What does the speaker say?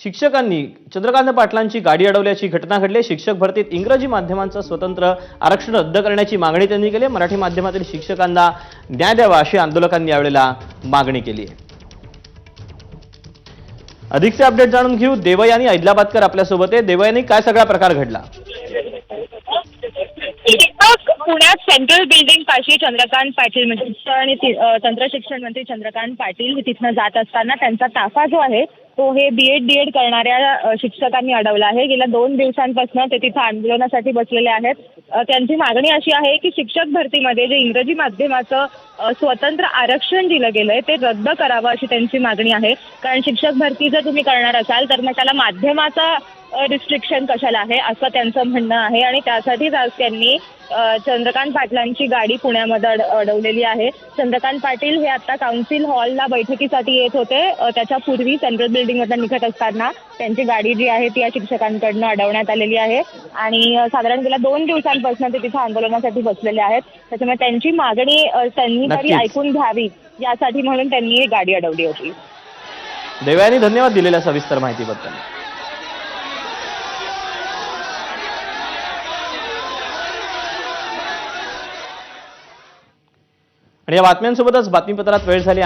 शिक्षकांनी चंद्रकांत पाटलांची गाडी अडवल्याची घटना घडली. शिक्षक भरतीत इंग्रजी माध्यमांचं स्वतंत्र आरक्षण रद्द करण्याची मागणी त्यांनी केली. मराठी माध्यमातील शिक्षकांना न्याय द्यावा अशी आंदोलकांनी यावेळेला मागणी केली. आहे अधिकचे अपडेट जाणून घेऊ. देवयानी ऐदलाबादकर आपल्यासोबत आहे. देवयानी काय सगळा प्रकार घडला? पुण्यात सेंट्रल बिल्डिंग पाशी चंद्रकांत पाटील म्हणजे शिक्षण आणि तंत्र शिक्षण मंत्री चंद्रकांत पाटील तिथनं जात असताना त्यांचा ताफा जो आहे तो हे बी एड डी एड करणाऱ्या शिक्षकांनी अडवला आहे. गेल्या दोन दिवसांपासून ते तिथं आंदोलनासाठी बसलेले आहेत. त्यांची मागणी अशी आहे की शिक्षक भरतीमध्ये जे इंग्रजी माध्यमाचं स्वतंत्र आरक्षण दिलं गेलं आहे ते रद्द करावं अशी त्यांची मागणी आहे. कारण शिक्षक भरती जर तुम्ही करणार असाल तर मग त्याला माध्यमाचा रिस्ट्रिक्शन कशाला आहे? असं त्यांचं म्हणणं आहे आणि त्यासाठीच आज त्यांनी चंद्रकांत पाटलांची गाडी पुण्यामध्ये अड अडवलेली आहे. चंद्रकांत पाटील हे आता काउन्सिल हॉलला बैठकीसाठी येत होते. अ, त्याच्यापूर्वी सेंट्रल बिल्डिंगमधून निघत असताना त्यांची गाडी जी आहे ती या शिक्षकांकडनं अडवण्यात आलेली आहे. आणि साधारण गेल्या दोन दिवसांपासून ते तिथे आंदोलनासाठी बसलेले आहेत. त्याच्यामुळे त्यांची मागणी त्यांनी तरी. ऐकून घ्यावी यासाठी म्हणून त्यांनी ही गाडी अडवली होती. देवयानी धन्यवाद दिलेल्या सविस्तर माहितीबद्दल. आणि या बातम्यांसोबतच बातमीपत्रात वेळ झाली